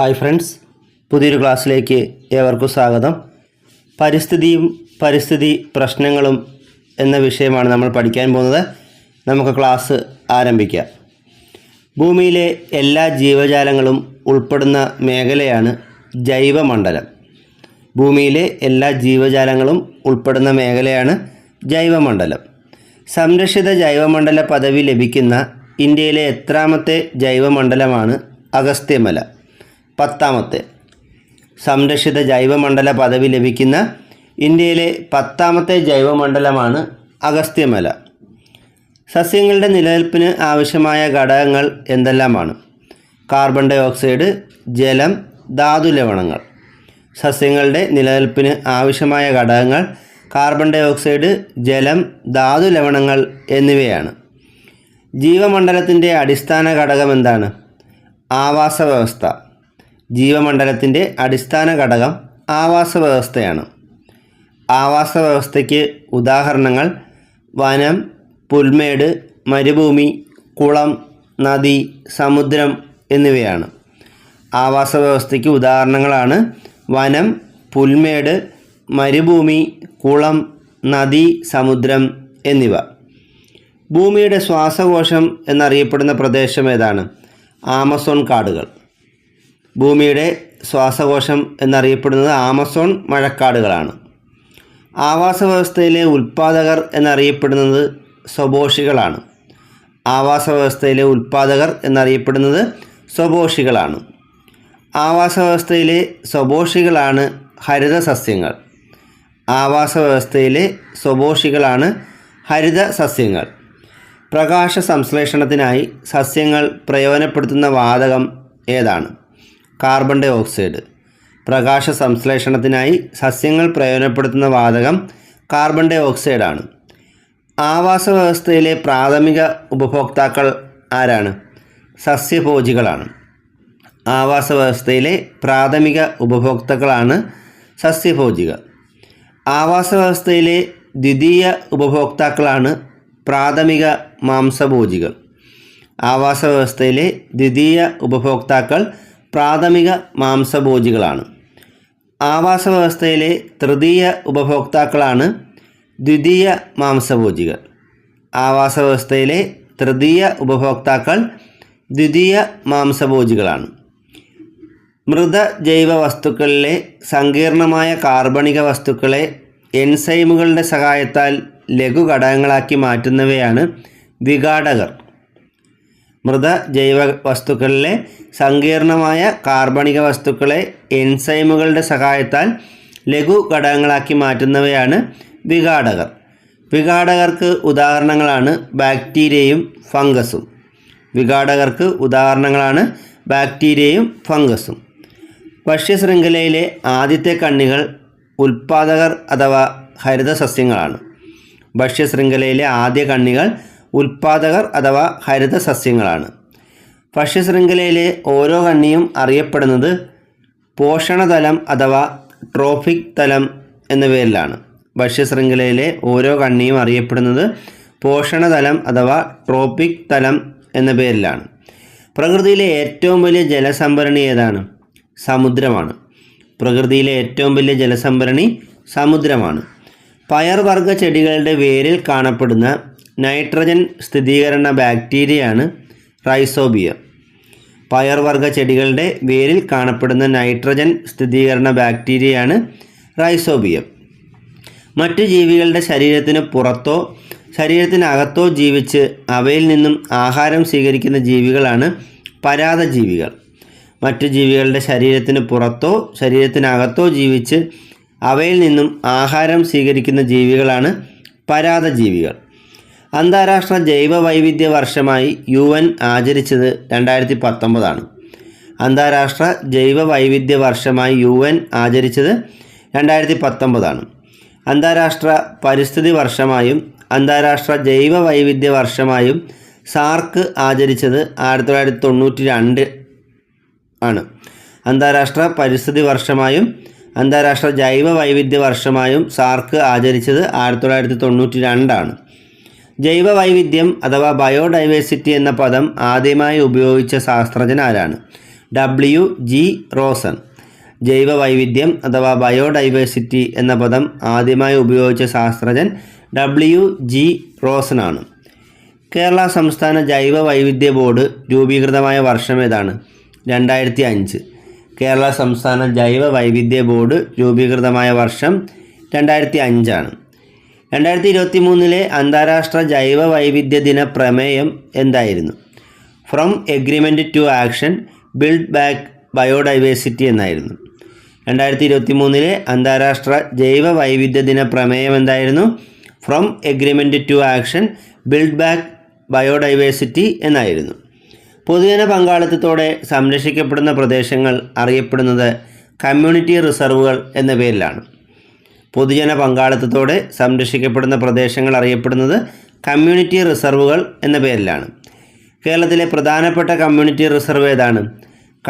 Hi friends പുതിയൊരു ക്ലാസ്സിലേക്ക് ഏവർക്കും സ്വാഗതം. പരിസ്ഥിതിയും പരിസ്ഥിതി പ്രശ്നങ്ങളും എന്ന വിഷയമാണ് നമ്മൾ പഠിക്കാൻ പോകുന്നത്. നമുക്ക് ക്ലാസ് ആരംഭിക്കാം. ഭൂമിയിലെ എല്ലാ ജീവജാലങ്ങളും ഉൾപ്പെടുന്ന മേഖലയാണ് ജൈവമണ്ഡലം. ഭൂമിയിലെ എല്ലാ ജീവജാലങ്ങളും ഉൾപ്പെടുന്ന മേഖലയാണ് ജൈവമണ്ഡലം. സംരക്ഷിത ജൈവമണ്ഡല പദവി ലഭിക്കുന്ന ഇന്ത്യയിലെ എത്രാമത്തെ ജൈവമണ്ഡലമാണ് അഗസ്ത്യമല. പത്താമത്തെ. സംരക്ഷിത ജൈവമണ്ഡല പദവി ലഭിക്കുന്ന ഇന്ത്യയിലെ പത്താമത്തെ ജൈവമണ്ഡലമാണ് അഗസ്ത്യമല. സസ്യങ്ങളുടെ നിലനിൽപ്പിന് ആവശ്യമായ ഘടകങ്ങൾ എന്തെല്ലാമാണ്? കാർബൺ ഡൈ ഓക്സൈഡ് ജലം ധാതു ലവണങ്ങൾ. സസ്യങ്ങളുടെ നിലനിൽപ്പിന് ആവശ്യമായ ഘടകങ്ങൾ കാർബൺ ഡൈ ഓക്സൈഡ് ജലം ധാതു ലവണങ്ങൾ എന്നിവയാണ്. ജീവമണ്ഡലത്തിന്റെ അടിസ്ഥാന ഘടകം എന്താണ് ആവാസ വ്യവസ്ഥ ജീവമണ്ഡലത്തിന്റെ അടിസ്ഥാന ഘടകം ആവാസ വ്യവസ്ഥയാണ് ആവാസ വ്യവസ്ഥയ്ക്ക് ഉദാഹരണങ്ങൾ വനം പുൽമേട് മരുഭൂമി കുളം നദി സമുദ്രം എന്നിവയാണ്. ആവാസ വ്യവസ്ഥയ്ക്ക് ഉദാഹരണങ്ങളാണ് വനം പുൽമേട് മരുഭൂമി കുളം നദി സമുദ്രം എന്നിവ. ഭൂമിയുടെ ശ്വാസകോശം എന്നറിയപ്പെടുന്ന പ്രദേശം ഏതാണ്? ആമസോൺ കാടുകൾ. ഭൂമിയുടെ ശ്വാസകോശം എന്നറിയപ്പെടുന്നത് ആമസോൺ മഴക്കാടുകളാണ്. ആവാസ വ്യവസ്ഥയിലെ ഉൽപ്പാദകർ എന്നറിയപ്പെടുന്നത് സ്വഭോഷികളാണ് ആവാസ വ്യവസ്ഥയിലെ ഉൽപ്പാദകർ എന്നറിയപ്പെടുന്നത് സ്വഭോഷികളാണ് ആവാസ വ്യവസ്ഥയിലെ സ്വഭോഷികളാണ് ഹരിത സസ്യങ്ങൾ ആവാസ വ്യവസ്ഥയിലെ സ്വഭോഷികളാണ് ഹരിത സസ്യങ്ങൾ പ്രകാശ സംശ്ലേഷണത്തിനായി സസ്യങ്ങൾ പ്രയോജനപ്പെടുത്തുന്ന വാതകം ഏതാണ്? കാർബൺ ഡൈ ഓക്സൈഡ് പ്രകാശ സംശ്ലേഷണത്തിനായി സസ്യങ്ങൾ പ്രയോജനപ്പെടുത്തുന്ന വാതകം കാർബൺ ഡൈ ഓക്സൈഡാണ് ആവാസ വ്യവസ്ഥയിലെ പ്രാഥമിക ഉപഭോക്താക്കൾ ആരാണ്? സസ്യഭോജികളാണ്. ആവാസ വ്യവസ്ഥയിലെ പ്രാഥമിക ഉപഭോക്താക്കളാണ് സസ്യഭോജികൾ. ആവാസ വ്യവസ്ഥയിലെ ദ്വിതീയ ഉപഭോക്താക്കളാണ് പ്രാഥമിക മാംസഭോജികൾ. ആവാസ വ്യവസ്ഥയിലെ ദ്വിതീയ ഉപഭോക്താക്കൾ പ്രാഥമിക മാംസഭോജികളാണ്. ആവാസ വ്യവസ്ഥയിലെ തൃതീയ ഉപഭോക്താക്കളാണ് ദ്വിതീയ മാംസഭോജികൾ. ആവാസ വ്യവസ്ഥയിലെ തൃതീയ ഉപഭോക്താക്കൾ ദ്വിതീയ മാംസഭോജികളാണ്. മൃത ജൈവ വസ്തുക്കളിലെ സങ്കീർണമായ കാർബണിക വസ്തുക്കളെ എൻസൈമുകളുടെ സഹായത്താൽ ലഘുഘടകങ്ങളാക്കി മാറ്റുന്നവയാണ് വിഘാടകർ. മൃത ജൈവ വസ്തുക്കളിലെ സങ്കീർണമായ കാർബണിക വസ്തുക്കളെ എൻസൈമുകളുടെ സഹായത്താൽ ലഘു ഘടകങ്ങളാക്കി മാറ്റുന്നവയാണ് വിഘാടകർ. വിഘാടകർക്ക് ഉദാഹരണങ്ങളാണ് ബാക്ടീരിയയും ഫംഗസും. വിഘാടകർക്ക് ഉദാഹരണങ്ങളാണ് ബാക്ടീരിയയും ഫംഗസും. ഭക്ഷ്യശൃംഖലയിലെ ആദ്യത്തെ കണ്ണികൾ ഉൽപാദകർ അഥവാ ഹരിത സസ്യങ്ങളാണ് ഭക്ഷ്യശൃംഖലയിലെ ആദ്യ കണ്ണികൾ ഉൽപ്പാദകർ അഥവാ ഹരിത സസ്യങ്ങളാണ്. ഭക്ഷ്യശൃംഖലയിലെ ഓരോ കണ്ണിയും അറിയപ്പെടുന്നത് പോഷണതലം അഥവാ ട്രോഫിക് തലം എന്ന പേരിലാണ്. ഭക്ഷ്യശൃംഖലയിലെ ഓരോ കണ്ണിയും അറിയപ്പെടുന്നത് പോഷണതലം അഥവാ ട്രോപ്പിക് തലം എന്ന പേരിലാണ്. പ്രകൃതിയിലെ ഏറ്റവും വലിയ ജലസംഭരണി ഏതാണ്? സമുദ്രമാണ്. പ്രകൃതിയിലെ ഏറ്റവും വലിയ ജലസംഭരണി സമുദ്രമാണ്. പയർവർഗ ചെടികളുടെ വേരിൽ കാണപ്പെടുന്ന നൈട്രജൻ സ്ഥിരീകരണ ബാക്ടീരിയയാണ് റൈസോബിയ. പയർവർഗ ചെടികളുടെ വേരിൽ കാണപ്പെടുന്ന നൈട്രജൻ സ്ഥിരീകരണ ബാക്ടീരിയയാണ് റൈസോബിയം. മറ്റു ജീവികളുടെ ശരീരത്തിന് പുറത്തോ ശരീരത്തിനകത്തോ ജീവിച്ച് അവയിൽ നിന്നും ആഹാരം സ്വീകരിക്കുന്ന ജീവികളാണ് പരാതജീവികൾ. മറ്റു ജീവികളുടെ ശരീരത്തിന് പുറത്തോ ശരീരത്തിനകത്തോ ജീവിച്ച് അവയിൽ നിന്നും ആഹാരം സ്വീകരിക്കുന്ന ജീവികളാണ് പരാതജീവികൾ. അന്താരാഷ്ട്ര ജൈവ വൈവിധ്യ വർഷമായി യു എൻ ആചരിച്ചത് രണ്ടായിരത്തി പത്തൊമ്പതാണ് അന്താരാഷ്ട്ര ജൈവ വൈവിധ്യ വർഷമായി യു എൻ ആചരിച്ചത് രണ്ടായിരത്തി പത്തൊമ്പതാണ് അന്താരാഷ്ട്ര പരിസ്ഥിതി വർഷമായും അന്താരാഷ്ട്ര ജൈവ വൈവിധ്യ വർഷമായും സാർക്ക് ആചരിച്ചത് ആയിരത്തി തൊള്ളായിരത്തി തൊണ്ണൂറ്റി രണ്ട് ആണ്. അന്താരാഷ്ട്ര പരിസ്ഥിതി വർഷമായും അന്താരാഷ്ട്ര ജൈവ വൈവിധ്യ വർഷമായും സാർക്ക് ആചരിച്ചത് ആയിരത്തി തൊള്ളായിരത്തി തൊണ്ണൂറ്റി രണ്ടാണ് ജൈവ വൈവിധ്യം അഥവാ ബയോഡൈവേഴ്സിറ്റി എന്ന പദം ആദ്യമായി ഉപയോഗിച്ച ശാസ്ത്രജ്ഞൻ ആരാണ്? ഡബ്ല്യു ജി റോസൺ ജൈവ വൈവിധ്യം അഥവാ ബയോഡൈവേഴ്സിറ്റി എന്ന പദം ആദ്യമായി ഉപയോഗിച്ച ശാസ്ത്രജ്ഞൻ ഡബ്ല്യു ജി റോസൺ ആണ് കേരള സംസ്ഥാന ജൈവ വൈവിധ്യ ബോർഡ് രൂപീകൃതമായ വർഷം ഏതാണ്? രണ്ടായിരത്തി അഞ്ച് കേരള സംസ്ഥാന ജൈവ വൈവിധ്യ ബോർഡ് രൂപീകൃതമായ വർഷം രണ്ടായിരത്തി അഞ്ചാണ് രണ്ടായിരത്തി ഇരുപത്തി മൂന്നിലെ അന്താരാഷ്ട്ര ജൈവ വൈവിധ്യ ദിന പ്രമേയം എന്തായിരുന്നു? From agreement to action build back biodiversity എന്നായിരുന്നു. രണ്ടായിരത്തി ഇരുപത്തി മൂന്നിലെ അന്താരാഷ്ട്ര ജൈവ വൈവിധ്യ ദിന പ്രമേയം എന്തായിരുന്നു? From agreement to action build back biodiversity എന്നായിരുന്നു. പൊതുജന പങ്കാളിത്തത്തോടെ സംരക്ഷിക്കപ്പെടുന്ന പ്രദേശങ്ങൾ അറിയപ്പെടുന്നത് കമ്മ്യൂണിറ്റി റിസർവുകൾ എന്ന പേരിലാണ്. പൊതുജന പങ്കാളിത്തത്തോടെ സംരക്ഷിക്കപ്പെടുന്ന പ്രദേശങ്ങൾ അറിയപ്പെടുന്നത് കമ്മ്യൂണിറ്റി റിസർവുകൾ എന്ന പേരിലാണ്. കേരളത്തിലെ പ്രധാനപ്പെട്ട കമ്മ്യൂണിറ്റി റിസർവ് ഏതാണ്?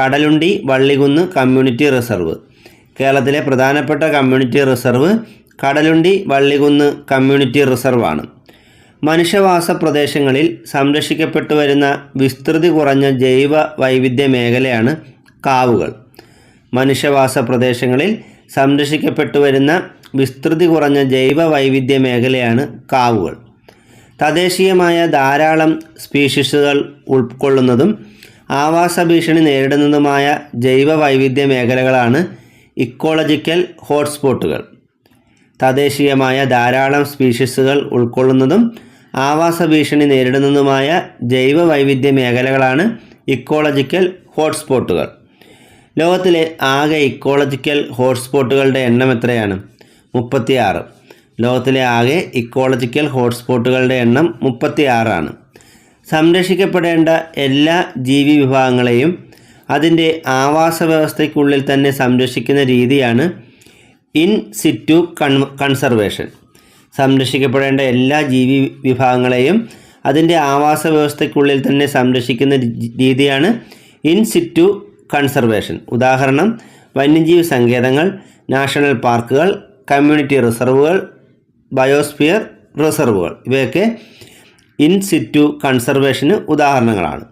Kadalundi Vallikunnu community reserve. കേരളത്തിലെ പ്രധാനപ്പെട്ട community reserve Kadalundi Vallikunnu community റിസർവാണ്. മനുഷ്യവാസ പ്രദേശങ്ങളിൽ സംരക്ഷിക്കപ്പെട്ടു വരുന്ന വിസ്തൃതി കുറഞ്ഞ ജൈവ വൈവിധ്യ മേഖലയാണ് കാവുകൾ. മനുഷ്യവാസ പ്രദേശങ്ങളിൽ സംരക്ഷിക്കപ്പെട്ടു വരുന്ന വിസ്തൃതി കുറഞ്ഞ ജൈവ വൈവിധ്യ മേഖലയാണ് കാവുകൾ. തദ്ദേശീയമായ ധാരാളം സ്പീഷീസുകൾ ഉൾക്കൊള്ളുന്നതും ആവാസ ഭീഷണി നേരിടുന്നതുമായ ജൈവ വൈവിധ്യ മേഖലകളാണ് ഇക്കോളജിക്കൽ ഹോട്ട്സ്പോട്ടുകൾ. തദ്ദേശീയമായ ധാരാളം സ്പീഷീസുകൾ ഉൾക്കൊള്ളുന്നതും ആവാസ ഭീഷണി നേരിടുന്നതുമായ ജൈവ വൈവിധ്യ മേഖലകളാണ് ഇക്കോളജിക്കൽ ഹോട്ട്സ്പോട്ടുകൾ. ലോകത്തിലെ ആകെ ഇക്കോളജിക്കൽ ഹോട്ട്സ്പോട്ടുകളുടെ എണ്ണം എത്രയാണ്? മുപ്പത്തിയാറ്. ലോകത്തിലെ ആകെ ഇക്കോളജിക്കൽ ഹോട്ട്സ്പോട്ടുകളുടെ എണ്ണം മുപ്പത്തിയാറാണ്. സംരക്ഷിക്കപ്പെടേണ്ട എല്ലാ ജീവി വിഭാഗങ്ങളെയും അതിന്റെ ആവാസ വ്യവസ്ഥയ്ക്കുള്ളിൽ തന്നെ സംരക്ഷിക്കുന്ന രീതിയാണ് ഇൻ സിറ്റു കൺ കൺസർവേഷൻ. സംരക്ഷിക്കപ്പെടേണ്ട എല്ലാ ജീവി വിഭാഗങ്ങളെയും അതിന്റെ ആവാസ വ്യവസ്ഥയ്ക്കുള്ളിൽ തന്നെ സംരക്ഷിക്കുന്ന രീതിയാണ് ഇൻ സിറ്റു കൺസർവേഷൻ. ഉദാഹരണം വന്യജീവി സങ്കേതങ്ങൾ നാഷണൽ പാർക്കുകൾ കമ്മ്യൂണിറ്റി റിസർവുകൾ ബയോസ്ഫിയർ റിസർവുകൾ. ഇവയൊക്കെ ഇൻ സിറ്റു കൺസർവേഷന് ഉദാഹരണങ്ങളാണ്.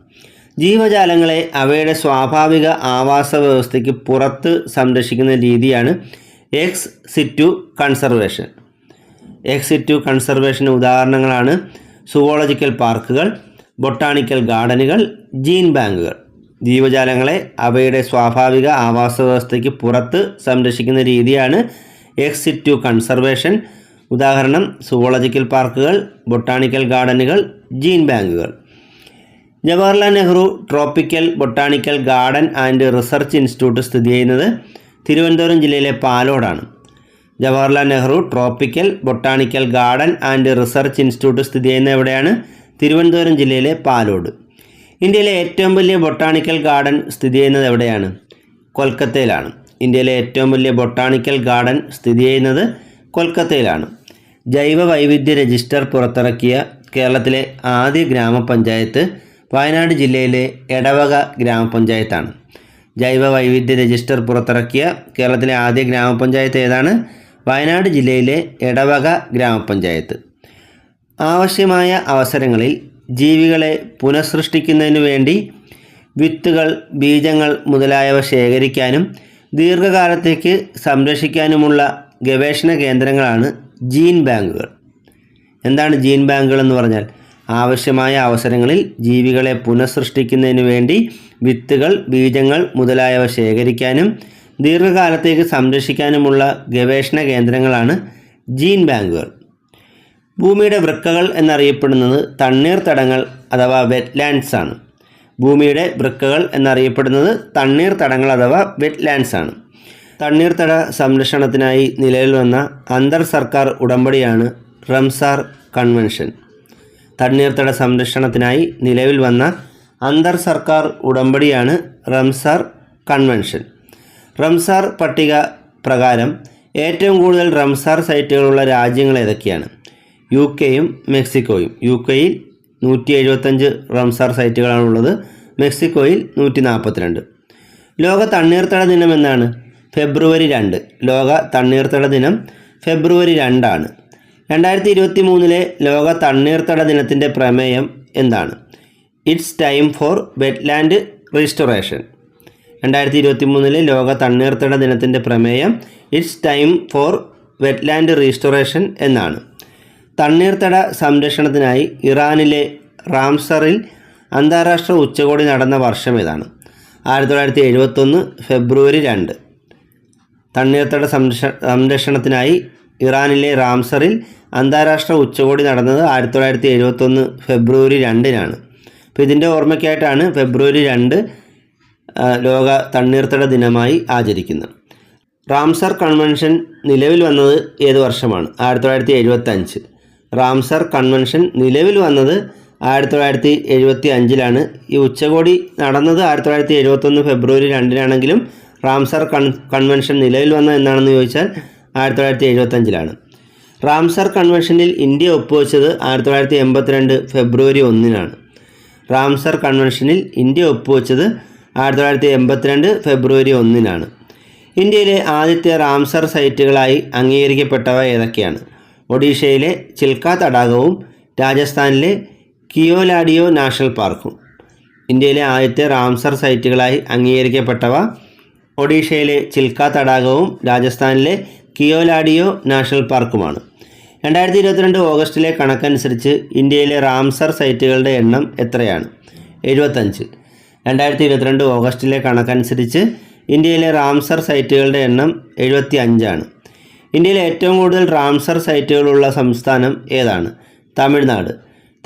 ജീവജാലങ്ങളെ അവയുടെ സ്വാഭാവിക ആവാസ വ്യവസ്ഥയ്ക്ക് പുറത്ത് സംരക്ഷിക്കുന്ന രീതിയാണ് ex situ conservation ex situ കൺസർവേഷന് ഉദാഹരണങ്ങളാണ് സുവോളജിക്കൽ പാർക്കുകൾ ബൊട്ടാണിക്കൽ ഗാർഡനുകൾ ജീൻ ബാങ്കുകൾ. ജീവജാലങ്ങളെ അവയുടെ സ്വാഭാവിക ആവാസ വ്യവസ്ഥയ്ക്ക് പുറത്ത് സംരക്ഷിക്കുന്ന രീതിയാണ് എക്സ് സിറ്റു കൺസർവേഷൻ ഉദാഹരണം സുവോളജിക്കൽ പാർക്കുകൾ ബൊട്ടാണിക്കൽ ഗാർഡനുകൾ ജീൻ ബാങ്കുകൾ. Jawaharlal Nehru tropical botanical garden and research institute സ്ഥിതി ചെയ്യുന്നത് തിരുവനന്തപുരം ജില്ലയിലെ പാലോടാണ്. Jawaharlal Nehru tropical botanical garden and research institute സ്ഥിതി ചെയ്യുന്നത് എവിടെയാണ്? തിരുവനന്തപുരം ജില്ലയിലെ പാലോട്. ഇന്ത്യയിലെ ഏറ്റവും വലിയ ബൊട്ടാണിക്കൽ ഗാർഡൻ സ്ഥിതി ചെയ്യുന്നത് എവിടെയാണ്? കൊൽക്കത്തയിലാണ്. ഇന്ത്യയിലെ ഏറ്റവും വലിയ ബൊട്ടാണിക്കൽ ഗാർഡൻ സ്ഥിതി ചെയ്യുന്നത് കൊൽക്കത്തയിലാണ്. ജൈവ വൈവിധ്യ രജിസ്റ്റർ പുറത്തിറക്കിയ കേരളത്തിലെ ആദ്യ ഗ്രാമപഞ്ചായത്ത് വയനാട് ജില്ലയിലെ എടവക ഗ്രാമപഞ്ചായത്താണ്. ജൈവ വൈവിധ്യ രജിസ്റ്റർ പുറത്തിറക്കിയ കേരളത്തിലെ ആദ്യ ഗ്രാമപഞ്ചായത്ത് ഏതാണ്? വയനാട് ജില്ലയിലെ എടവക ഗ്രാമപഞ്ചായത്ത്. ആവശ്യമായ അവസരങ്ങളിൽ ജീവികളെ പുനഃസൃഷ്ടിക്കുന്നതിനു വേണ്ടി വിത്തുകൾ ബീജങ്ങൾ മുതലായവ ശേഖരിക്കാനും ദീർഘകാലത്തേക്ക് സംരക്ഷിക്കാനുമുള്ള ഗവേഷണ കേന്ദ്രങ്ങളാണ് ജീൻ ബാങ്കുകൾ. എന്താണ് ജീൻ ബാങ്കുകൾ എന്ന് പറഞ്ഞാൽ? ആവശ്യമായ അവസരങ്ങളിൽ ജീവികളെ പുനഃസൃഷ്ടിക്കുന്നതിന് വേണ്ടി വിത്തുകൾ ബീജങ്ങൾ മുതലായവ ശേഖരിക്കാനും ദീർഘകാലത്തേക്ക് സംരക്ഷിക്കാനുമുള്ള ഗവേഷണ കേന്ദ്രങ്ങളാണ് ജീൻ ബാങ്കുകൾ. ഭൂമിയുടെ വൃക്കകൾ എന്നറിയപ്പെടുന്നത് തണ്ണീർത്തടങ്ങൾ അഥവാ വെറ്റ്ലാൻഡ്സ് ആണ് ഭൂമിയുടെ വൃക്കകൾ എന്നറിയപ്പെടുന്നത് തണ്ണീർത്തടങ്ങൾ അഥവാ വെറ്റ് ലാൻഡ്സ് ആണ് തണ്ണീർത്തട സംരക്ഷണത്തിനായി നിലവിൽ വന്ന അന്തർ സർക്കാർ ഉടമ്പടിയാണ് റംസാർ കൺവെൻഷൻ. തണ്ണീർത്തട സംരക്ഷണത്തിനായി നിലവിൽ വന്ന അന്തർ സർക്കാർ ഉടമ്പടിയാണ് റംസാർ കൺവെൻഷൻ. റംസാർ പട്ടിക പ്രകാരം ഏറ്റവും കൂടുതൽ റംസാർ സൈറ്റുകളുള്ള രാജ്യങ്ങൾ ഏതൊക്കെയാണ്? യു കെയും മെക്സിക്കോയും. യു കെയിൽ നൂറ്റി എഴുപത്തഞ്ച് റംസാർ സൈറ്റുകളാണുള്ളത്. മെക്സിക്കോയിൽ നൂറ്റി നാൽപ്പത്തിരണ്ട് ലോക തണ്ണീർത്തട ദിനം എന്നാണ്? ഫെബ്രുവരി രണ്ട്. ലോക തണ്ണീർത്തട ദിനം ഫെബ്രുവരി രണ്ടാണ്. രണ്ടായിരത്തി ഇരുപത്തി മൂന്നിലെ ലോക തണ്ണീർത്തട ദിനത്തിന്റെ പ്രമേയം എന്താണ്? It's time for wetland restoration. രണ്ടായിരത്തി ഇരുപത്തി മൂന്നിലെ ലോക തണ്ണീർത്തട ദിനത്തിന്റെ പ്രമേയം it's time for wetland restoration എന്നാണ്. തണ്ണീർത്തട സംരക്ഷണത്തിനായി ഇറാനിലെ റാംസറിൽ അന്താരാഷ്ട്ര ഉച്ചകോടി നടന്ന വർഷം ഏതാണ് ആയിരത്തി തൊള്ളായിരത്തി എഴുപത്തൊന്ന് ഫെബ്രുവരി രണ്ട്. തണ്ണീർത്തട സംരക്ഷ സംരക്ഷണത്തിനായി ഇറാനിലെ റാംസറിൽ അന്താരാഷ്ട്ര ഉച്ചകോടി നടന്നത് ആയിരത്തി തൊള്ളായിരത്തി എഴുപത്തൊന്ന് ഫെബ്രുവരി രണ്ടിനാണ്. അപ്പോൾ ഇതിന്റെ ഓർമ്മയ്ക്കായിട്ടാണ് ഫെബ്രുവരി രണ്ട് ലോക തണ്ണീർത്തട ദിനമായി ആചരിക്കുന്നത്. റാംസർ കൺവെൻഷൻ നിലവിൽ വന്നത് ഏത് വർഷമാണ്? ആയിരത്തി തൊള്ളായിരത്തി എഴുപത്തഞ്ച് റാംസർ കൺവെൻഷൻ നിലവിൽ വന്നത് ആയിരത്തി തൊള്ളായിരത്തി എഴുപത്തി അഞ്ചിലാണ് ഈ ഉച്ചകോടി നടന്നത് ആയിരത്തി തൊള്ളായിരത്തി എഴുപത്തൊന്ന് ഫെബ്രുവരി രണ്ടിനാണെങ്കിലും റാംസർ കൺ കൺവെൻഷൻ നിലവിൽ വന്നത് എന്നാണെന്ന് ചോദിച്ചാൽ ആയിരത്തി തൊള്ളായിരത്തി എഴുപത്തഞ്ചിലാണ് റാംസർ കൺവെൻഷനിൽ ഇന്ത്യ ഒപ്പുവെച്ചത് ആയിരത്തി തൊള്ളായിരത്തി എൺപത്തിരണ്ട് ഫെബ്രുവരി ഒന്നിനാണ്. റാംസർ കൺവെൻഷനിൽ ഇന്ത്യ ഒപ്പുവെച്ചത് ആയിരത്തി തൊള്ളായിരത്തി എൺപത്തിരണ്ട് ഫെബ്രുവരി ഒന്നിനാണ്. ഇന്ത്യയിലെ ആദ്യത്തെ റാംസർ സൈറ്റുകളായി അംഗീകരിക്കപ്പെട്ടവ ഏതൊക്കെയാണ്? ഒഡീഷയിലെ ചിൽക്ക തടാകവും രാജസ്ഥാനിലെ കിയോലാഡിയോ നാഷണൽ പാർക്കും. ഇന്ത്യയിലെ ആദ്യത്തെ റാംസർ സൈറ്റുകളായി അംഗീകരിക്കപ്പെട്ടവ ഒഡീഷയിലെ ചിൽക്ക തടാകവും രാജസ്ഥാനിലെ കിയോലാഡിയോ നാഷണൽ പാർക്കുമാണ്. രണ്ടായിരത്തി ഇരുപത്തിരണ്ട് ഓഗസ്റ്റിലെ കണക്കനുസരിച്ച് ഇന്ത്യയിലെ റാംസർ സൈറ്റുകളുടെ എണ്ണം എത്രയാണ്? എഴുപത്തഞ്ച് രണ്ടായിരത്തി ഇരുപത്തിരണ്ട് ഓഗസ്റ്റിലെ കണക്കനുസരിച്ച് ഇന്ത്യയിലെ റാംസർ സൈറ്റുകളുടെ എണ്ണം എഴുപത്തി അഞ്ചാണ് ഇന്ത്യയിലെ ഏറ്റവും കൂടുതൽ റാംസർ സൈറ്റുകളുള്ള സംസ്ഥാനം ഏതാണ്? തമിഴ്നാട്.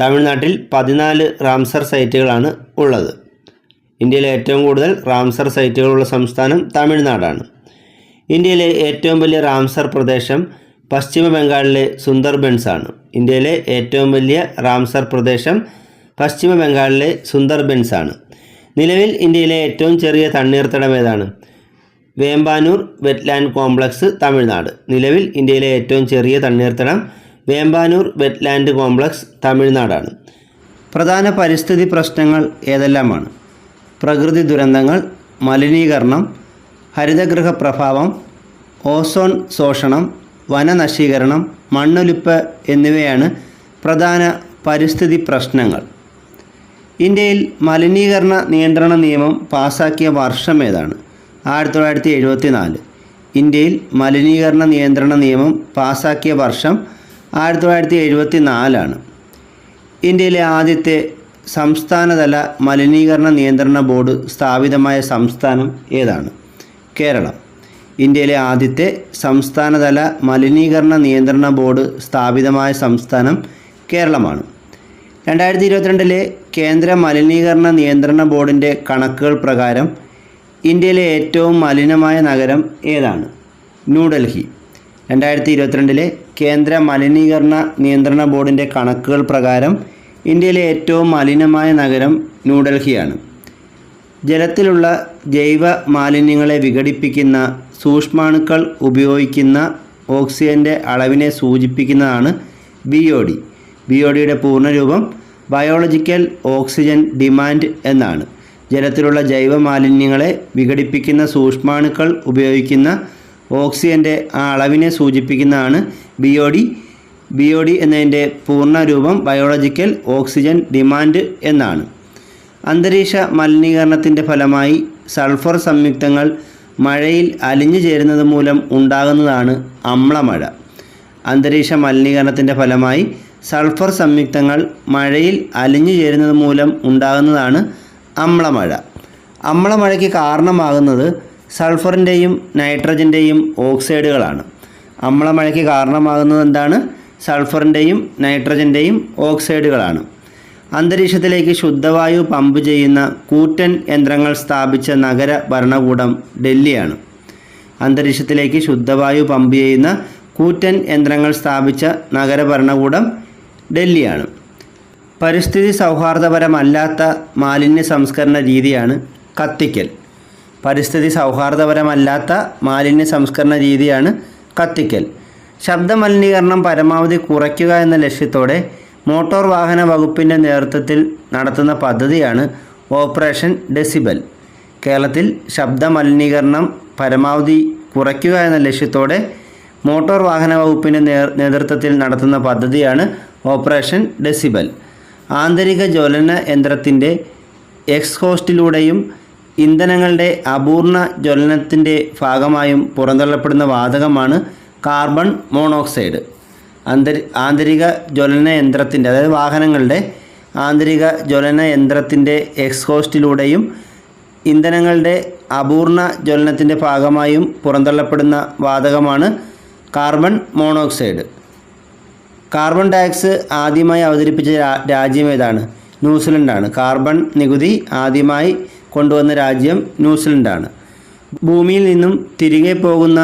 തമിഴ്നാട്ടിൽ പതിനാല് റാംസർ സൈറ്റുകളാണ് ഉള്ളത്. ഇന്ത്യയിലെ ഏറ്റവും കൂടുതൽ റാംസർ സൈറ്റുകളുള്ള സംസ്ഥാനം തമിഴ്നാടാണ്. ഇന്ത്യയിലെ ഏറ്റവും വലിയ റാംസർ പ്രദേശം പശ്ചിമ ബംഗാളിലെ സുന്ദർബൻസ് ആണ് ഇന്ത്യയിലെ ഏറ്റവും വലിയ റാംസർ പ്രദേശം പശ്ചിമ ബംഗാളിലെ സുന്ദർബൻസ് ആണ് നിലവിൽ ഇന്ത്യയിലെ ഏറ്റവും ചെറിയ തണ്ണീർത്തടം ഏതാണ്? Vembanur wetland complex Tamil Nadu. നിലവിൽ ഇന്ത്യയിലെ ഏറ്റവും ചെറിയ തണ്ണീർത്തടം വേമ്പാനൂർ വെറ്റ്ലാൻഡ് കോംപ്ലക്സ് തമിഴ്നാടാണ്. പ്രധാന പരിസ്ഥിതി പ്രശ്നങ്ങൾ ഏതെല്ലാമാണ്? പ്രകൃതി ദുരന്തങ്ങൾ മലിനീകരണം ഹരിതഗൃഹ പ്രഭാവം ഓസോൺ ശോഷണം വനനശീകരണം മണ്ണൊലിപ്പ് എന്നിവയാണ് പ്രധാന പരിസ്ഥിതി പ്രശ്നങ്ങൾ. ഇന്ത്യയിൽ മലിനീകരണ നിയന്ത്രണ നിയമം പാസാക്കിയ വർഷം ഏതാണ്? ആയിരത്തി തൊള്ളായിരത്തി എഴുപത്തി നാല് ഇന്ത്യയിൽ മലിനീകരണ നിയന്ത്രണ നിയമം പാസാക്കിയ വർഷം ആയിരത്തി തൊള്ളായിരത്തി എഴുപത്തി നാലാണ് ഇന്ത്യയിലെ ആദ്യത്തെ സംസ്ഥാനതല മലിനീകരണ നിയന്ത്രണ ബോർഡ് സ്ഥാപിതമായ സംസ്ഥാനം ഏതാണ്? കേരളം. ഇന്ത്യയിലെ ആദ്യത്തെ സംസ്ഥാനതല മലിനീകരണ നിയന്ത്രണ ബോർഡ് സ്ഥാപിതമായ സംസ്ഥാനം കേരളമാണ്. രണ്ടായിരത്തി ഇരുപത്തിരണ്ടിലെ കേന്ദ്ര മലിനീകരണ നിയന്ത്രണ ബോർഡിന്റെ കണക്കുകൾ പ്രകാരം ഇന്ത്യയിലെ ഏറ്റവും മലിനമായ നഗരം ഏതാണ്? ന്യൂഡൽഹി. രണ്ടായിരത്തി ഇരുപത്തിരണ്ടിലെ കേന്ദ്ര മലിനീകരണ നിയന്ത്രണ ബോർഡിന്റെ കണക്കുകൾ പ്രകാരം ഇന്ത്യയിലെ ഏറ്റവും മലിനമായ നഗരം ന്യൂഡൽഹിയാണ്. ജലത്തിലുള്ള ജൈവ മാലിന്യങ്ങളെ വിഘടിപ്പിക്കുന്ന സൂക്ഷ്മാണുക്കൾ ഉപയോഗിക്കുന്ന ഓക്സിജന്റെ അളവിനെ സൂചിപ്പിക്കുന്നതാണ് B O D. B O ഡിയുടെ പൂർണരൂപം ബയോളജിക്കൽ ഓക്സിജൻ ഡിമാൻഡ് എന്നാണ്. ജലത്തിലുള്ള ജൈവ മാലിന്യങ്ങളെ വിഘടിപ്പിക്കുന്ന സൂക്ഷ്മാണുക്കൾ ഉപയോഗിക്കുന്ന ഓക്സിജന്റെ ആ അളവിനെ സൂചിപ്പിക്കുന്നതാണ് B O D B O D എന്നതിന്റെ പൂർണരൂപം ബയോളജിക്കൽ ഓക്സിജൻ ഡിമാൻഡ് എന്നാണ്. അന്തരീക്ഷ മലിനീകരണത്തിന്റെ ഫലമായി സൾഫർ സംയുക്തങ്ങൾ മഴയിൽ അലിഞ്ഞു ചേരുന്നത് മൂലം ഉണ്ടാകുന്നതാണ് അമ്ലമഴ. അന്തരീക്ഷ മലിനീകരണത്തിന്റെ ഫലമായി സൾഫർ സംയുക്തങ്ങൾ മഴയിൽ അലിഞ്ഞു ചേരുന്നത് മൂലം ഉണ്ടാകുന്നതാണ് അമ്ലമഴ. അമ്ലമഴയ്ക്ക് കാരണമാകുന്നത് സൾഫറിന്റെയും നൈട്രജന്റെയും ഓക്സൈഡുകളാണ്. അമ്ലമഴയ്ക്ക് കാരണമാകുന്നത് എന്താണ്? സൾഫറിന്റെയും നൈട്രജന്റെയും ഓക്സൈഡുകളാണ്. അന്തരീക്ഷത്തിലേക്ക് ശുദ്ധവായു പമ്പ് ചെയ്യുന്ന കൂറ്റൻ യന്ത്രങ്ങൾ സ്ഥാപിച്ച നഗര ഭരണകൂടം ഡൽഹിയാണ്. അന്തരീക്ഷത്തിലേക്ക് ശുദ്ധവായു പമ്പ് ചെയ്യുന്ന കൂറ്റൻ യന്ത്രങ്ങൾ സ്ഥാപിച്ച നഗര ഭരണകൂടം ഡൽഹിയാണ്. പരിസ്ഥിതി സൗഹാർദ്ദപരമല്ലാത്ത മാലിന്യ സംസ്കരണ രീതിയാണ് കത്തിക്കൽ. പരിസ്ഥിതി സൗഹാർദ്ദപരമല്ലാത്ത മാലിന്യ സംസ്കരണ രീതിയാണ് കത്തിക്കൽ. ശബ്ദ മലിനീകരണം പരമാവധി കുറയ്ക്കുക എന്ന ലക്ഷ്യത്തോടെ മോട്ടോർ വാഹന വകുപ്പിന്റെ നേതൃത്വത്തിൽ നടത്തുന്ന പദ്ധതിയാണ് ഓപ്പറേഷൻ ഡെസിബൽ. കേരളത്തിൽ ശബ്ദ മലിനീകരണം പരമാവധി കുറയ്ക്കുക എന്ന ലക്ഷ്യത്തോടെ മോട്ടോർ വാഹന വകുപ്പിന്റെ നേതൃത്വത്തിൽ നടത്തുന്ന പദ്ധതിയാണ് ഓപ്പറേഷൻ ഡെസിബൽ. ആന്തരിക ജ്വലന യന്ത്രത്തിന്റെ എക്സ്ഹോസ്റ്റിലൂടെയും ഇന്ധനങ്ങളുടെ അപൂർണ ജ്വലനത്തിന്റെ ഭാഗമായും പുറന്തള്ളപ്പെടുന്ന വാതകമാണ് കാർബൺ മോണോക്സൈഡ്. അന്തരി ആന്തരിക ജ്വലന യന്ത്രത്തിന്റെ അതായത് വാഹനങ്ങളുടെ ആന്തരിക ജ്വലന യന്ത്രത്തിന്റെ എക്സ്ഹോസ്റ്റിലൂടെയും ഇന്ധനങ്ങളുടെ അപൂർണ ജ്വലനത്തിന്റെ ഭാഗമായും പുറന്തള്ളപ്പെടുന്ന വാതകമാണ് കാർബൺ മോണോക്സൈഡ്. കാർബൺ ടാക്സ് ആദ്യമായി അവതരിപ്പിച്ച രാജ്യം ഏതാണ്? ന്യൂസിലൻഡാണ്. കാർബൺ നികുതി ആദ്യമായി കൊണ്ടുവന്ന രാജ്യം ന്യൂസിലൻഡാണ്. ഭൂമിയിൽ നിന്നും തിരികെ പോകുന്ന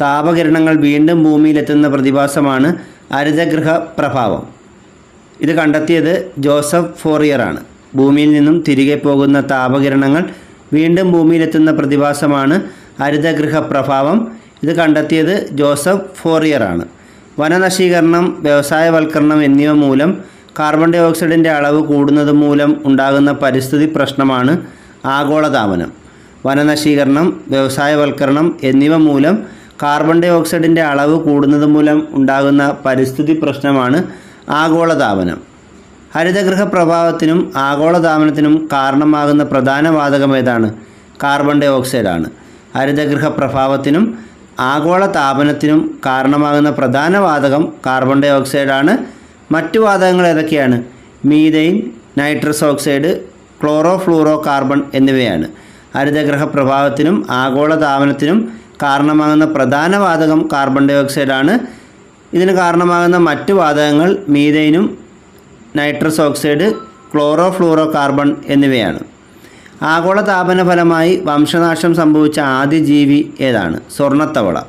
താപകിരണങ്ങൾ വീണ്ടും ഭൂമിയിലെത്തുന്ന പ്രതിഭാസമാണ് ഹരിതഗൃഹ പ്രഭാവം ഇത് കണ്ടെത്തിയത് ജോസഫ് ഫോറിയറാണ്. ഭൂമിയിൽ നിന്നും തിരികെ പോകുന്ന താപകിരണങ്ങൾ വീണ്ടും ഭൂമിയിലെത്തുന്ന പ്രതിഭാസമാണ് ഹരിതഗൃഹ പ്രഭാവം ഇത് കണ്ടെത്തിയത് ജോസഫ് ഫോറിയറാണ്. വനനശീകരണം വ്യവസായവൽക്കരണം എന്നിവ മൂലം കാർബൺ ഡൈ ഓക്സൈഡിന്റെ അളവ് കൂടുന്നത് മൂലം ഉണ്ടാകുന്ന പരിസ്ഥിതി പ്രശ്നമാണ് ആഗോളതാപനം. വനനശീകരണം വ്യവസായവൽക്കരണം എന്നിവ മൂലം കാർബൺ ഡൈ ഓക്സൈഡിന്റെ അളവ് കൂടുന്നത് മൂലം ഉണ്ടാകുന്ന പരിസ്ഥിതി പ്രശ്നമാണ് ആഗോളതാപനം. ഹരിതഗൃഹ പ്രഭാവത്തിനും ആഗോളതാപനത്തിനും കാരണമാകുന്ന പ്രധാന വാതകം ഏതാണ്? കാർബൺ ഡൈ ഓക്സൈഡാണ് ഹരിതഗൃഹ പ്രഭാവത്തിനും ആഗോള താപനത്തിനും കാരണമാകുന്ന പ്രധാന വാതകം കാർബൺ ഡൈ ഓക്സൈഡാണ് മറ്റു വാതകങ്ങൾ ഏതൊക്കെയാണ്? Methane nitrous oxide chlorofluorocarbon എന്നിവയാണ്. ഹരിതഗ്രഹ പ്രഭാവത്തിനും ആഗോള താപനത്തിനും കാരണമാകുന്ന പ്രധാന വാതകം കാർബൺ ഡൈ ഓക്സൈഡാണ് ഇതിന് കാരണമാകുന്ന മറ്റു വാതകങ്ങൾ മീതൈനും nitrous oxide chlorofluorocarbon എന്നിവയാണ്. ആഗോള താപന ഫലമായി വംശനാശം സംഭവിച്ച ആദ്യ ജീവി ഏതാണ്? സ്വർണത്തവള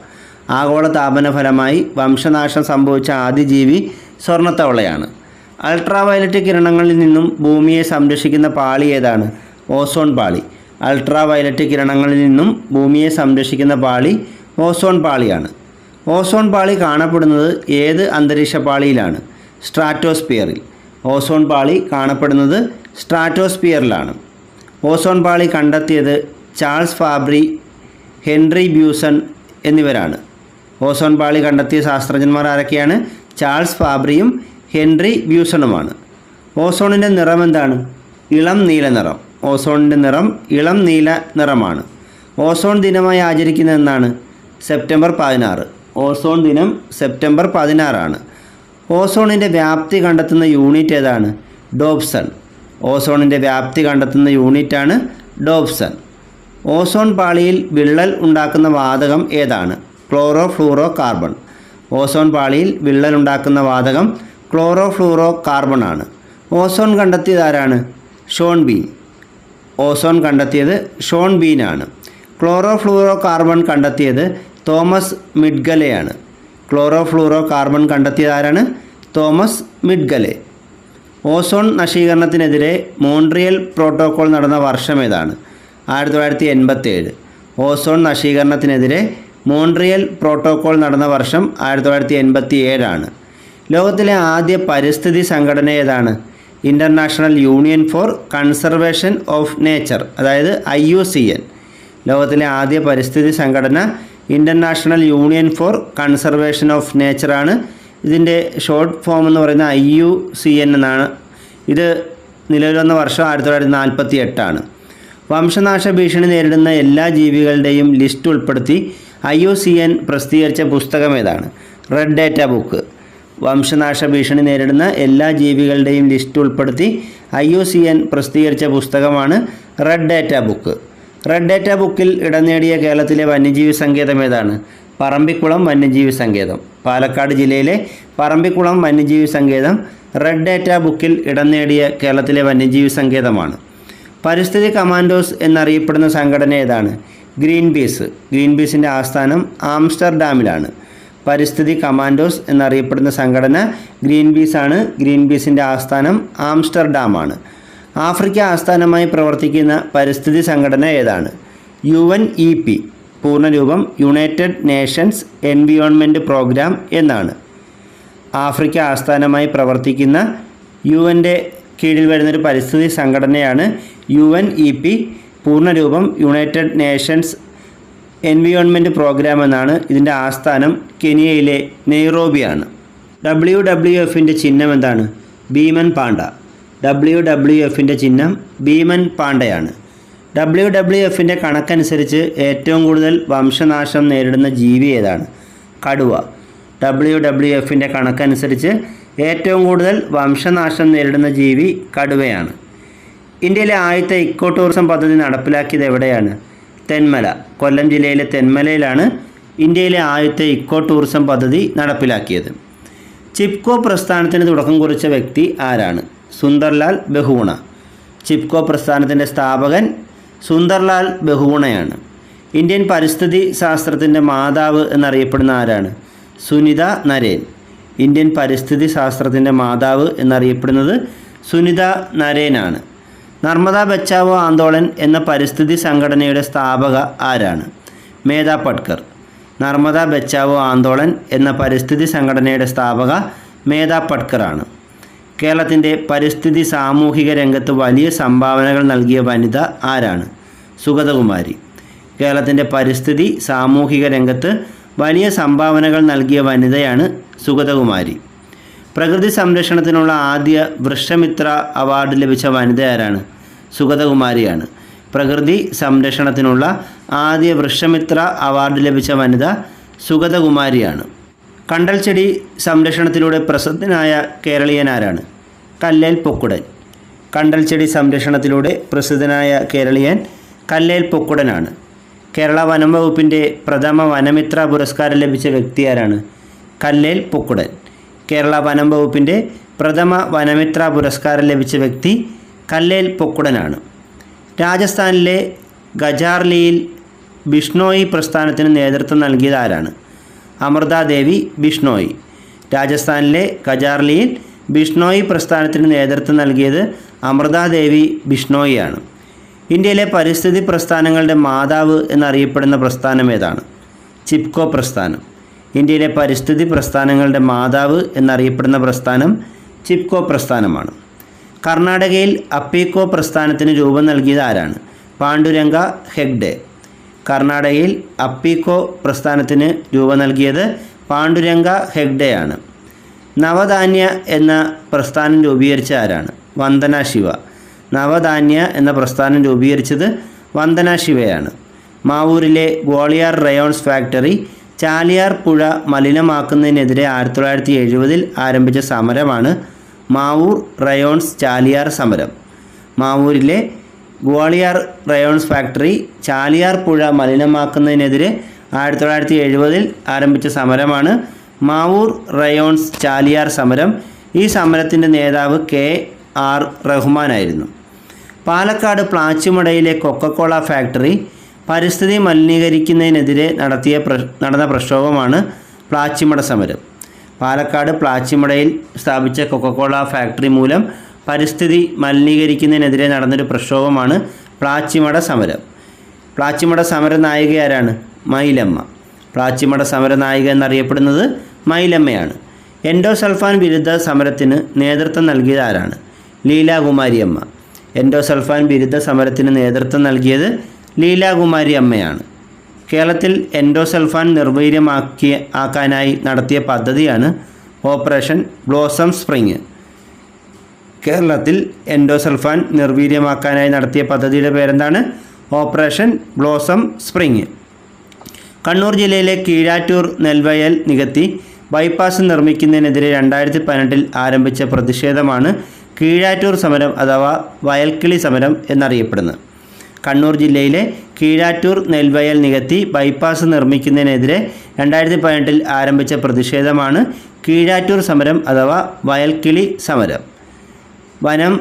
ആഗോള താപന ഫലമായി വംശനാശം സംഭവിച്ച ആദ്യ ജീവി സ്വർണത്തവളയാണ് അൾട്രാവയലറ്റ് കിരണങ്ങളിൽ നിന്നും ഭൂമിയെ സംരക്ഷിക്കുന്ന പാളി ഏതാണ്? ഓസോൺ പാളി. അൾട്രാവയലറ്റ് കിരണങ്ങളിൽ നിന്നും ഭൂമിയെ സംരക്ഷിക്കുന്ന പാളി ഓസോൺ പാളിയാണ്. ഓസോൺ പാളി കാണപ്പെടുന്നത് ഏത് അന്തരീക്ഷ പാളിയിലാണ്? സ്ട്രാറ്റോസ്പിയറിൽ. ഓസോൺ പാളി കാണപ്പെടുന്നത് സ്ട്രാറ്റോസ്പിയറിലാണ്. ഓസോൺ പാളി കണ്ടെത്തിയത് ചാൾസ് ഫാബ്രി ഹെൻറി ബ്യൂസൺ എന്നിവരാണ്. ഓസോൺ പാളി കണ്ടെത്തിയ ശാസ്ത്രജ്ഞന്മാർ ആരൊക്കെയാണ്? ചാൾസ് ഫാബ്രിയും ഹെൻറി ബ്യൂസണുമാണ്. ഓസോണിന്റെ നിറം എന്താണ്? ഇളം നീല നിറം. ഓസോണിന്റെ നിറം ഇളം നീല നിറമാണ്. ഓസോൺ ദിനമായി ആചരിക്കുന്നത് എന്നാണ് സെപ്റ്റംബർ പതിനാറ്. ഓസോൺ ദിനം സെപ്റ്റംബർ പതിനാറാണ്. ഓസോണിന്റെ വ്യാപ്തി കണ്ടെത്തുന്ന യൂണിറ്റ് ഏതാണ്? ഡോബ്സൺ. ഓസോണിന്റെ വ്യാപ്തി കണ്ടെത്തുന്ന യൂണിറ്റാണ് ഡോബ്സൺ. ഓസോൺ പാളിയിൽ വിള്ളൽ ഉണ്ടാക്കുന്ന വാതകം ഏതാണ്? ക്ലോറോ ഫ്ലൂറോ കാർബൺ ഓസോൺ പാളിയിൽ വിള്ളൽ ഉണ്ടാക്കുന്ന വാതകം ക്ലോറോ ഫ്ലൂറോ കാർബൺ ആണ് ഓസോൺ കണ്ടെത്തിയത് ആരാണ്? Schonbein. ഓസോൺ കണ്ടെത്തിയത് ഷോൺ ബീനാണ്. ക്ലോറോ ഫ്ലൂറോ കാർബൺ കണ്ടെത്തിയത് തോമസ് മിഡ്ഗലെയാണ്. ക്ലോറോ ഫ്ലൂറോ കാർബൺ കണ്ടെത്തിയത് ആരാണ്? Thomas Midgley. ഓസോൺ നശീകരണത്തിനെതിരെ മോൺട്രിയൽ പ്രോട്ടോകോൾ നടന്ന വർഷം ഏതാണ്? ആയിരത്തി തൊള്ളായിരത്തി എൺപത്തേഴ് ഓസോൺ നശീകരണത്തിനെതിരെ മോൺട്രിയൽ പ്രോട്ടോകോൾ നടന്ന വർഷം ആയിരത്തി തൊള്ളായിരത്തി എൺപത്തി ഏഴാണ് ലോകത്തിലെ ആദ്യ പരിസ്ഥിതി സംഘടന ഏതാണ്? International union for conservation of nature അതായത് ഐ യു സി എൻ. ലോകത്തിലെ ആദ്യ പരിസ്ഥിതി സംഘടന international union for conservation of നേച്ചറാണ്. ഇതിന്റെ ഷോർട്ട് ഫോം എന്ന് പറയുന്നത് ഐ യു സി എൻ എന്നാണ്. ഇത് നിലവിൽ വന്ന വർഷം ആയിരത്തി തൊള്ളായിരത്തി നാൽപ്പത്തി എട്ടാണ് വംശനാശ ഭീഷണി നേരിടുന്ന എല്ലാ ജീവികളുടെയും ലിസ്റ്റ് ഉൾപ്പെടുത്തി ഐ യു സി എൻ പ്രസിദ്ധീകരിച്ച പുസ്തകം ഏതാണ്? റെഡ് ഡേറ്റ ബുക്ക് വംശനാശ ഭീഷണി നേരിടുന്ന എല്ലാ ജീവികളുടെയും ലിസ്റ്റ് ഉൾപ്പെടുത്തി ഐ യു സി എൻ പ്രസിദ്ധീകരിച്ച പുസ്തകമാണ് red data book red data ബുക്കിൽ ഇടം നേടിയ കേരളത്തിലെ വന്യജീവി സങ്കേതം ഏതാണ്? പറമ്പിക്കുളം വന്യജീവി സങ്കേതം. പാലക്കാട് ജില്ലയിലെ പറമ്പിക്കുളം വന്യജീവി സങ്കേതം റെഡ് ഡേറ്റ ബുക്കിൽ ഇടം നേടിയ കേരളത്തിലെ വന്യജീവി സങ്കേതമാണ്. പരിസ്ഥിതി കമാൻഡോസ് എന്നറിയപ്പെടുന്ന സംഘടന ഏതാണ്? ഗ്രീൻ പീസ് ഗ്രീൻ പീസിന്റെ ആസ്ഥാനം ആംസ്റ്റർഡാമിലാണ്. പരിസ്ഥിതി കമാൻഡോസ് എന്നറിയപ്പെടുന്ന സംഘടന ഗ്രീൻ പീസാണ് ഗ്രീൻ പീസിന്റെ ആസ്ഥാനം ആംസ്റ്റർഡാമാണ്. ആഫ്രിക്ക ആസ്ഥാനമായി പ്രവർത്തിക്കുന്ന പരിസ്ഥിതി സംഘടന ഏതാണ്? U N E P. പൂർണരൂപം United Nations environment programme എന്നാണ്. ആഫ്രിക്ക ആസ്ഥാനമായി പ്രവർത്തിക്കുന്ന യു എന്റെ കീഴിൽ വരുന്നൊരു പരിസ്ഥിതി സംഘടനയാണ് യു എൻ ഇ പി പൂർണരൂപം യുണൈറ്റഡ് നേഷൻസ് എൻവിയോൺമെന്റ് പ്രോഗ്രാം എന്നാണ് ഇതിന്റെ ആസ്ഥാനം കെനിയയിലെ നെയ്റോബിയാണ്. ഡബ്ല്യു ഡബ്ല്യു എഫിന്റെ ചിഹ്നം എന്താണ്? ഭീമൻ പാണ്ഡ. ഡബ്ല്യു ഡബ്ല്യു എഫിന്റെ ചിഹ്നം ഭീമൻ പാണ്ഡയാണ്. ഡബ്ല്യു ഡബ്ല്യു എഫിന്റെ കണക്കനുസരിച്ച് ഏറ്റവും കൂടുതൽ വംശനാശം നേരിടുന്ന ജീവി ഏതാണ്? കടുവ. ഡബ്ല്യു ഡബ്ല്യു എഫിന്റെ കണക്കനുസരിച്ച് ഏറ്റവും കൂടുതൽ വംശനാശം നേരിടുന്ന ജീവി കടുവയാണ്. ഇന്ത്യയിലെ ആദ്യത്തെ ഇക്കോ ടൂറിസം പദ്ധതി നടപ്പിലാക്കിയത് എവിടെയാണ്? തെന്മല. കൊല്ലം ജില്ലയിലെ തെന്മലയിലാണ് ഇന്ത്യയിലെ ആദ്യത്തെ ഇക്കോ ടൂറിസം പദ്ധതി നടപ്പിലാക്കിയത്. ചിപ്കോ പ്രസ്ഥാനത്തിന് തുടക്കം കുറിച്ച വ്യക്തി ആരാണ്? സുന്ദർലാൽ ബഹുഗുണ ചിപ്കോ പ്രസ്ഥാനത്തിന്റെ സ്ഥാപകൻ സുന്ദർലാൽ ബഹുഗുണയാണ്. ഇന്ത്യൻ പരിസ്ഥിതി ശാസ്ത്രത്തിന്റെ മാതാവ് എന്നറിയപ്പെടുന്ന ആരാണ്? സുനിത നരേൻ. ഇന്ത്യൻ പരിസ്ഥിതി ശാസ്ത്രത്തിന്റെ മാതാവ് എന്നറിയപ്പെടുന്നത് സുനിത നരേനാണ്. നർമ്മദ ബച്ചാവോ ആന്തോളൻ എന്ന പരിസ്ഥിതി സംഘടനയുടെ സ്ഥാപക ആരാണ്? മേധാ പട്കർ. നർമ്മദ ബച്ചാവോ ആന്തോളൻ എന്ന പരിസ്ഥിതി സംഘടനയുടെ സ്ഥാപക മേധാ പട്കറാണ്. കേരളത്തിന്റെ പരിസ്ഥിതി സാമൂഹിക രംഗത്ത് വലിയ സംഭാവനകൾ നൽകിയ വനിത ആരാണ്? സുഗതകുമാരി. കേരളത്തിന്റെ പരിസ്ഥിതി സാമൂഹിക രംഗത്ത് വലിയ സംഭാവനകൾ നൽകിയ വനിതയാണ് സുഗതകുമാരി. പ്രകൃതി സംരക്ഷണത്തിനുള്ള ആദ്യ വൃക്ഷമിത്ര അവാർഡ് ലഭിച്ച വനിത ആരാണ്? സുഗതകുമാരിയാണ്. പ്രകൃതി സംരക്ഷണത്തിനുള്ള ആദ്യ വൃക്ഷമിത്ര അവാർഡ് ലഭിച്ച വനിത സുഗതകുമാരിയാണ്. കണ്ടൽച്ചെടി ചെടി സംരക്ഷണത്തിലൂടെ പ്രസിദ്ധനായ കേരളീയൻ ആരാണ്? കല്ലേൽ പൊക്കുടൻ. കണ്ടൽ ചെടി സംരക്ഷണത്തിലൂടെ പ്രസിദ്ധനായ കേരളീയൻ കല്ലേൽ പൊക്കുടനാണ്. കേരള വനം വകുപ്പിന്റെ പ്രഥമ വനമിത്ര പുരസ്കാരം ലഭിച്ച വ്യക്തി ആരാണ് കല്ലേൽ പൊക്കുടൻ. കേരള വനം വകുപ്പിന്റെ പ്രഥമ വനമിത്ര പുരസ്കാരം ലഭിച്ച വ്യക്തി കല്ലേൽ പൊക്കുടനാണ്. രാജസ്ഥാനിലെ ഗജാർലിയിൽ ബിഷ്ണോയി പ്രസ്ഥാനത്തിന് നേതൃത്വം നൽകിയത് ആരാണ്? അമൃതാദേവി ബിഷ്ണോയി. രാജസ്ഥാനിലെ ഗജാർലിയിൽ ബിഷ്ണോയി പ്രസ്ഥാനത്തിന് നേതൃത്വം നൽകിയത് അമൃതാദേവി ബിഷ്ണോയിയാണ്. ഇന്ത്യയിലെ പരിസ്ഥിതി പ്രസ്ഥാനങ്ങളുടെ മാതാവ് എന്നറിയപ്പെടുന്ന പ്രസ്ഥാനം ഏതാണ്? ചിപ്കോ പ്രസ്ഥാനം. ഇന്ത്യയിലെ പരിസ്ഥിതി പ്രസ്ഥാനങ്ങളുടെ മാതാവ് എന്നറിയപ്പെടുന്ന പ്രസ്ഥാനം ചിപ്കോ പ്രസ്ഥാനമാണ്. കർണാടകയിൽ അപ്പീക്കോ പ്രസ്ഥാനത്തിന് രൂപം നൽകിയത് ആരാണ്? പാണ്ഡുരംഗ ഹെഗ്ഡെ. കർണാടകയിൽ അപ്പീക്കോ പ്രസ്ഥാനത്തിന് രൂപം നൽകിയത് പാണ്ഡുരംഗ ഹെഗ്ഡെയാണ്. നവധാന്യ എന്ന പ്രസ്ഥാനം രൂപീകരിച്ച ആരാണ്? വന്ദന ശിവ. നവധാന്യ എന്ന പ്രസ്ഥാനം രൂപീകരിച്ചത് വന്ദന ശിവയാണ്. മാവൂരിലെ ഗോളിയാർ റയോൺസ് ഫാക്ടറി ചാലിയാർ പുഴ മലിനമാക്കുന്നതിനെതിരെ ആയിരത്തി തൊള്ളായിരത്തി എഴുപതിൽ ആരംഭിച്ച സമരമാണ് മാവൂർ റയോൺസ് ചാലിയാർ സമരം. മാവൂരിലെ ഗോളിയാർ റയോൺസ് ഫാക്ടറി ചാലിയാർ പുഴ മലിനമാക്കുന്നതിനെതിരെ ആയിരത്തി തൊള്ളായിരത്തി എഴുപതിൽ ആരംഭിച്ച സമരമാണ് മാവൂർ റയോൺസ് ചാലിയാർ സമരം ഈ സമരത്തിന്റെ നേതാവ് കെ ആർ റഹ്മാനായിരുന്നു. പാലക്കാട് പ്ലാച്ചിമടയിലെ കൊക്കക്കോള ഫാക്ടറി പരിസ്ഥിതി മലിനീകരിക്കുന്നതിനെതിരെ നടത്തിയ നടന്ന പ്രക്ഷോഭമാണ് പ്ലാച്ചിമട സമരം. പാലക്കാട് പ്ലാച്ചിമടയിൽ സ്ഥാപിച്ച കൊക്കക്കോള ഫാക്ടറി മൂലം പരിസ്ഥിതി മലിനീകരിക്കുന്നതിനെതിരെ നടന്നൊരു പ്രക്ഷോഭമാണ് പ്ലാച്ചിമട സമരം. പ്ലാച്ചിമട സമര നായിക ആരാണ്? മയിലമ്മ. പ്ലാച്ചിമട സമര നായിക എന്നറിയപ്പെടുന്നത് മൈലമ്മയാണ്. എൻഡോസൾഫാൻ വിരുദ്ധ സമരത്തിന് നേതൃത്വം നൽകിയത് ആരാണ്? ലീലാകുമാരി അമ്മ എൻഡോസൾഫാൻ വിരുദ്ധ സമരത്തിന് നേതൃത്വം നൽകിയത് ലീലാകുമാരി അമ്മയാണ് കേരളത്തിൽ എൻഡോസൾഫാൻ നിർവീര്യമാക്കിയ ആക്കാനായി നടത്തിയ പദ്ധതിയാണ് ഓപ്പറേഷൻ ബ്ലോസം സ്പ്രിങ്. കേരളത്തിൽ എൻഡോസൾഫാൻ നിർവീര്യമാക്കാനായി നടത്തിയ പദ്ധതിയുടെ പേരെന്താണ്? Operation blossom spring. കണ്ണൂർ ജില്ലയിലെ കീഴാറ്റൂർ നെൽവയൽ നികത്തി ബൈപ്പാസ് നിർമ്മിക്കുന്നതിനെതിരെ രണ്ടായിരത്തി പതിനെട്ടിൽ ആരംഭിച്ച പ്രതിഷേധമാണ് കീഴാറ്റൂർ സമരം അഥവാ വയൽക്കിളി സമരം എന്നറിയപ്പെടുന്നത്. കണ്ണൂർ ജില്ലയിലെ കീഴാറ്റൂർ നെൽവയൽ നികത്തി ബൈപ്പാസ് നിർമ്മിക്കുന്നതിനെതിരെ രണ്ടായിരത്തി പതിനെട്ടിൽ ആരംഭിച്ച പ്രതിഷേധമാണ് കീഴാറ്റൂർ സമരം അഥവാ വയൽക്കിളി സമരം. വനം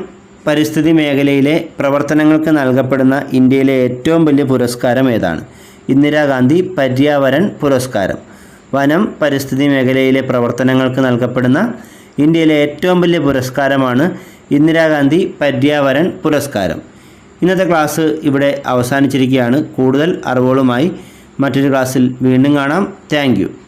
പരിസ്ഥിതി മേഖലയിലെ പ്രവർത്തനങ്ങൾക്ക് നൽകപ്പെടുന്ന ഇന്ത്യയിലെ ഏറ്റവും വലിയ പുരസ്കാരം ഏതാണ്? ഇന്ദിരാഗാന്ധി പര്യാവരൺ പുരസ്കാരം. വനം പരിസ്ഥിതി മേഖലയിലെ പ്രവർത്തനങ്ങൾക്ക് നൽകപ്പെടുന്ന ഇന്ത്യയിലെ ഏറ്റവും വലിയ പുരസ്കാരമാണ് ഇന്ദിരാഗാന്ധി പര്യാവരൺ പുരസ്കാരം. ഇന്നത്തെ ക്ലാസ് ഇവിടെ അവസാനിച്ചിരിക്കുകയാണ്. കൂടുതൽ അറിവുകളുമായി മറ്റൊരു ക്ലാസ്സിൽ വീണ്ടും കാണാം. താങ്ക്